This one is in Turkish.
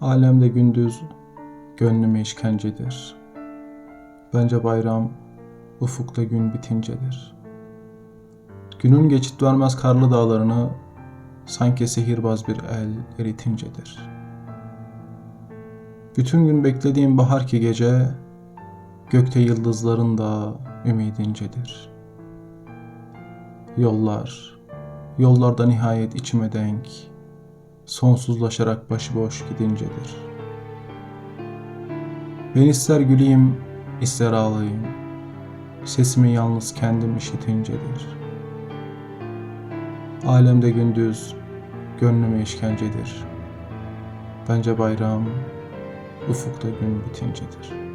Alemde gündüz gönlüme işkencedir. Bence bayram ufukta gün bitincedir. Günün geçit vermez karlı dağlarını sanki sihirbaz bir el eritincedir. Bütün gün beklediğim bahar ki gece gökte yıldızların da ümidincedir. Yollar, yollarda nihayet içime denk, sonsuzlaşarak başıboş gidincedir. Ben ister güleyim, ister ağlayayım, sesimi yalnız kendim işitincedir. Alemde gündüz, gönlüme işkencedir. Bence bayram, ufukta gün bitincedir.''